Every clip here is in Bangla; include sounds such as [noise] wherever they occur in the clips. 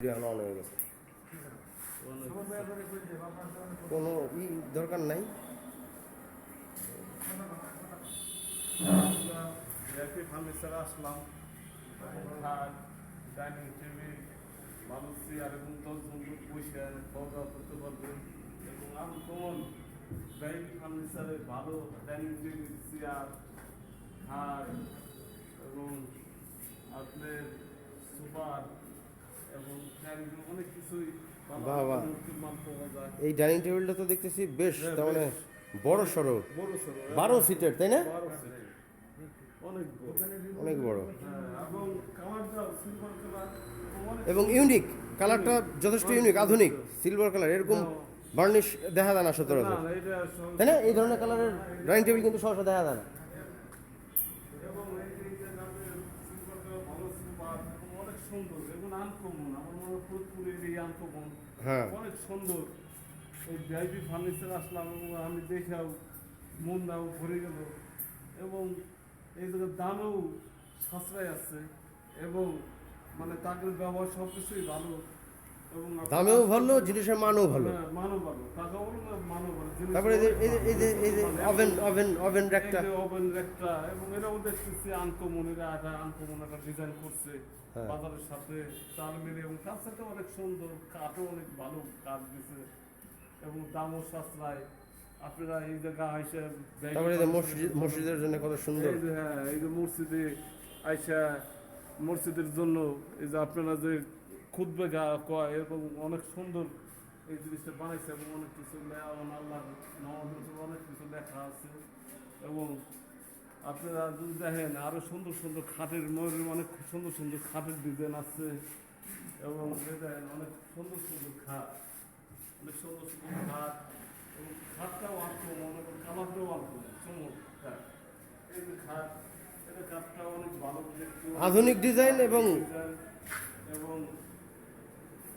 এখন অন হয়ে গেছে। কোনো ই দরকার নাই। ফার্নিচার আসলাম ডাইনিং টেবিল মানুষ চেয়ার এবং দশজন লোক বসে খাওয়া দাওয়া করতে পারবে এবং কোন ডাইনিং ফার্নিচারে ভালো ডাইনিং টেবিল চেয়ার খাট এবং আপনার সুপার এবং অনেক কিছুই পাওয়া যায় এই ডাইনিং টেবিলটা তো দেখতেছি বেশ হ্যাঁ, তার মানে বড় সড়ো। বারো সিটের তাই না? অনেক বড়। অনেক বড়। হ্যাঁ, এবং কালারটা সিলভার কালার অনেক এবং ইউনিক কালারটা যথেষ্ট ইউনিক আধুনিক সিলভার কালার এরকম বার্নিশ দেখা যায় না সচরাচর। তাই না? এই ধরনের কালারের ডাইনিং টেবিল কিন্তু সহসা দেখা যায় না এবং এই যে এই যে যাদের সিলভার কালার ভালো সিলভার এবং অনেক সুন্দর এবং আনকমন আমার মনে হয় ফরিদপুরের এই আনকমন হ্যাঁ। অনেক সুন্দর। এই ভিআইপি ফার্নিচার আসলাম এবং আমি দেখাও মন দাও ভরে গেল এবং এই জায়গার দামেও সাশ্রয় আছে এবং মানে তাদের ব্যবহার সব কিছুই ভালো। দামেও ভালো জিনিসের মানও ভালো। হ্যাঁ, তারপরে এই যে এই যে এই যে ওভেন ওভেন ওভেন র্যাকটা ওভেন র্যাকটা এবং এরাও দেখতেছি আনকমন এরা একটা আনকমন একটা ডিজাইন করছে হ্যাঁ। বাজারের সাথে তাল মিলে এবং কাজটা অনেক সুন্দর কাঠও অনেক ভালো কাজ দিছে এবং দামও সাশ্রয়। আপনারা এই জায়গা আইসা তারপরে মসজিদ মসজিদের জন্য কত সুন্দর। হ্যাঁ এই যে মসজিদে আইসা মসজিদের জন্য এই যে আপনারা যে খুদবে গা কয় এরকম অনেক সুন্দর এই জিনিসটা বানাইছে এবং অনেক কিছু আল্লাহ অনেক কিছু লেখা আছে এবং আপনারা যদি দেখেন আরও সুন্দর সুন্দর খাটের ময়ূরের অনেক সুন্দর সুন্দর খাটের ডিজাইন আছে এবং দেখেন অনেক সুন্দর সুন্দর খাট অনেক সুন্দর সুন্দর খাট এবং খাটটাও আনকো মনে করেন কালারটাও আনকো চমৎকার। এই যে খাট এটা খাটটাও অনেক ভালো দেখতে। আধুনিক ডিজাইন এবং এবং অনেক সুন্দর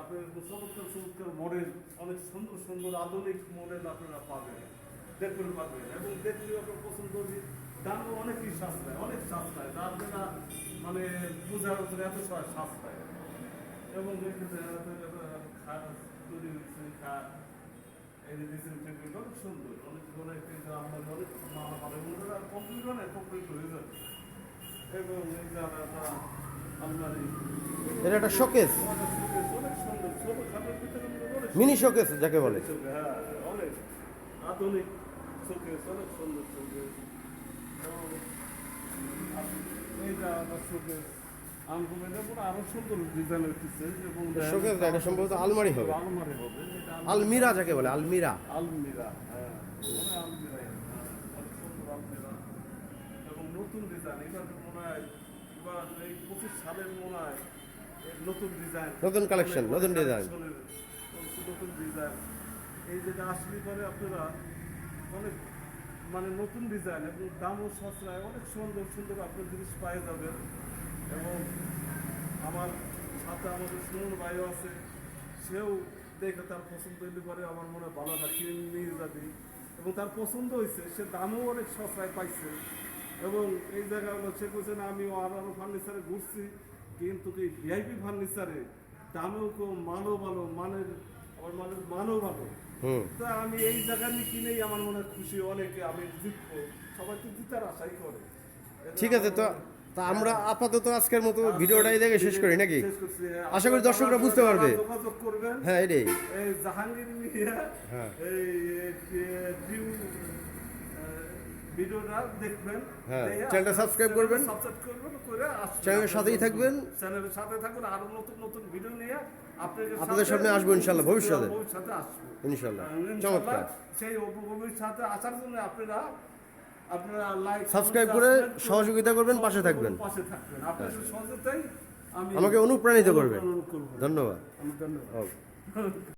আপনার চমৎকার চমৎকার মডেল, অনেক সুন্দর সুন্দর আধুনিক মডেল আপনারা পাবেন, দেখতে পাবেন এবং দেখলে আপনার পছন্দ দামও অনেকই সাশ্রয়, অনেক সাশ্রয়, যার যেটা মানে বোঝার উপরে এত সাশ্রয়। এবং তৈরি হয়েছে, খাট, এই যে ড্রেসিং টেবিল অনেক সুন্দর, অনেক অনেক আমার অনেক মালা মালা কমপ্লিট হয় কমপ্লিট হয়ে যাবে। এবং এই যে এটা একটা শোকেস। মিনি শোকেস, যাকে বলে। আলমারি হবে। আলমারি যাকে বলে, আলমিরা। আলমিরা হ্যাঁ। নতুন ডিজাইন এবার মনে হয় নতুন ডিজাইন নতুন collection, নতুন ডিজাইন এই যেটা আসলে পরে আপনারা অনেক মানে নতুন ডিজাইন এবং দামও সাশ্রয় অনেক সুন্দর সুন্দর আপনার জিনিস পাই যাবেন এবং আমার সাথে আমাদের সুমন ভাইও আছে সেও দেখে তার পছন্দ হইলে পরে আমার মনে হয় ভালো না কিনে নিয়ে যাবে। এবং তার পছন্দ হয়েছে সে দামও অনেক সস্তায় পাইছে। এবং এই জায়গাগুলো সে বলছে না আমি আরও আরও ফার্নিচারে ঘুরছি। কিন্তু এই ভিআইপি ফার্নিচারে দামেও কম মানও ভালো মানের আমার মানের মানও ভালো। তা আমি এই জায়গা নিয়ে কিনেই আমার মনে খুশি অনেকে আমি জিতবো। সবাই তো জিতার আশাই করে। ঠিক আছে তো তা আমরা আপাতত আজকের মতো ভিডিওটাই দেখে শেষ করি নাকি। আশা করি দর্শকরা বুঝতে পারবে। হ্যাঁ এটাই। এই জাহাঙ্গীর মিয়া হ্যাঁ। ভিডিওটা দেখবেন হ্যাঁ, চ্যানেলটা চ্যানেলটা করবেন। subscribe করবেন করে। চ্যানেলের সাথেই থাকবেন। চ্যানেলের সাথে থাকবেন আরও নতুন নতুন ভিডিও নিয়ে আপনাদের আপনাদের সামনে আসব ইনশাল্লাহ, ভবিষ্যতে। ভবিষ্যতে আসব। ইনশাল্লাহ, চমৎকার। সেই উপভোগের সাথে আসার জন্য আপনারা আপনারা লাইক Subscribe করে সহযোগিতা করবেন, পাশে থাকবেন। পাশে থাকবেন। আপনাদের সহজতেই আমি আমাকে অনুপ্রাণিত করবেন। ধন্যবাদ। ধন্যবাদ। [laughs]